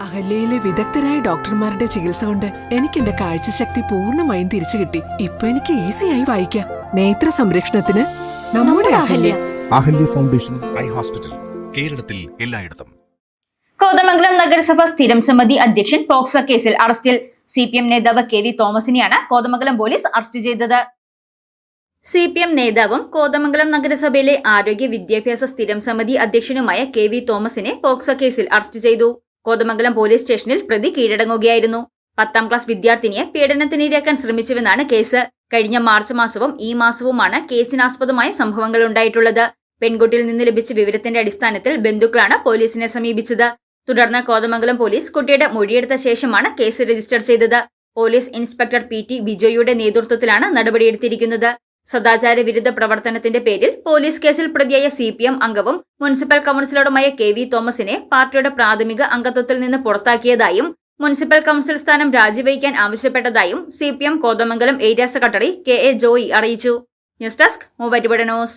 അഹല്യയിലെ വിദഗ്ധരായ ഡോക്ടർമാരുടെ ചികിത്സ കൊണ്ട് എനിക്ക് എന്റെ കാഴ്ചശക്തി പൂർണമായും തിരിച്ചു കിട്ടി. ഇപ്പൊ എനിക്ക് ഈസിയായി വായിക്കാം. നേത്ര സംരക്ഷണത്തിന് നമ്മുടെ Ahalya. Ahalya. Foundation eye hospital കേരളത്തിൽ എല്ലായിടത്തും. കോതമംഗലം നഗരസഭ സ്ഥിരം സമിതി അധ്യക്ഷൻ പോക്സോ കേസിൽ അറസ്റ്റിൽ. സി പി എം നേതാവ് കെ വി തോമസിനെയാണ് കോതമംഗലം പോലീസ് അറസ്റ്റ് ചെയ്തത്. സി പി എം നേതാവും കോതമംഗലം നഗരസഭയിലെ ആരോഗ്യ വിദ്യാഭ്യാസ സ്ഥിരം സമിതി അധ്യക്ഷനുമായ കെ വി തോമസിനെ പോക്സോ കേസിൽ അറസ്റ്റ് ചെയ്തു. കോതമംഗലം പോലീസ് സ്റ്റേഷനിൽ പ്രതി കീഴടങ്ങുകയായിരുന്നു. പത്താം ക്ലാസ് വിദ്യാർത്ഥിനിയെ പീഡനത്തിനിരയാക്കാൻ ശ്രമിച്ചുവെന്നാണ് കേസ്. കഴിഞ്ഞ മാർച്ച് മാസവും ഈ മാസവുമാണ് കേസിനാസ്പദമായ സംഭവങ്ങൾ ഉണ്ടായിട്ടുള്ളത്. പെൺകുട്ടിയിൽ നിന്ന് ലഭിച്ച വിവരത്തിന്റെ അടിസ്ഥാനത്തിൽ ബന്ധുക്കളാണ് പോലീസിനെ സമീപിച്ചത്. തുടർന്ന് കോതമംഗലം പോലീസ് കുട്ടിയുടെ മൊഴിയെടുത്ത ശേഷമാണ് കേസ് രജിസ്റ്റർ ചെയ്തത്. പോലീസ് ഇൻസ്പെക്ടർ പി ടി ബിജോയുടെ നേതൃത്വത്തിലാണ് നടപടിയെടുത്തിരിക്കുന്നത്. സദാചാര വിരുദ്ധ പ്രവർത്തനത്തിന്റെ പേരിൽ പോലീസ് കേസിൽ പ്രതിയായ സി പി എം അംഗവും മുനിസിപ്പൽ കൌൺസിലറുമായ കെ വി തോമസിനെ പാർട്ടിയുടെ പ്രാഥമിക അംഗത്വത്തിൽ നിന്ന് പുറത്താക്കിയതായും മുനിസിപ്പൽ കൌൺസിൽ സ്ഥാനം രാജിവയ്ക്കാൻ ആവശ്യപ്പെട്ടതായും C P M Kothamangalam area secretary K A Joy അറിയിച്ചു. News desk Muvattupuzha news.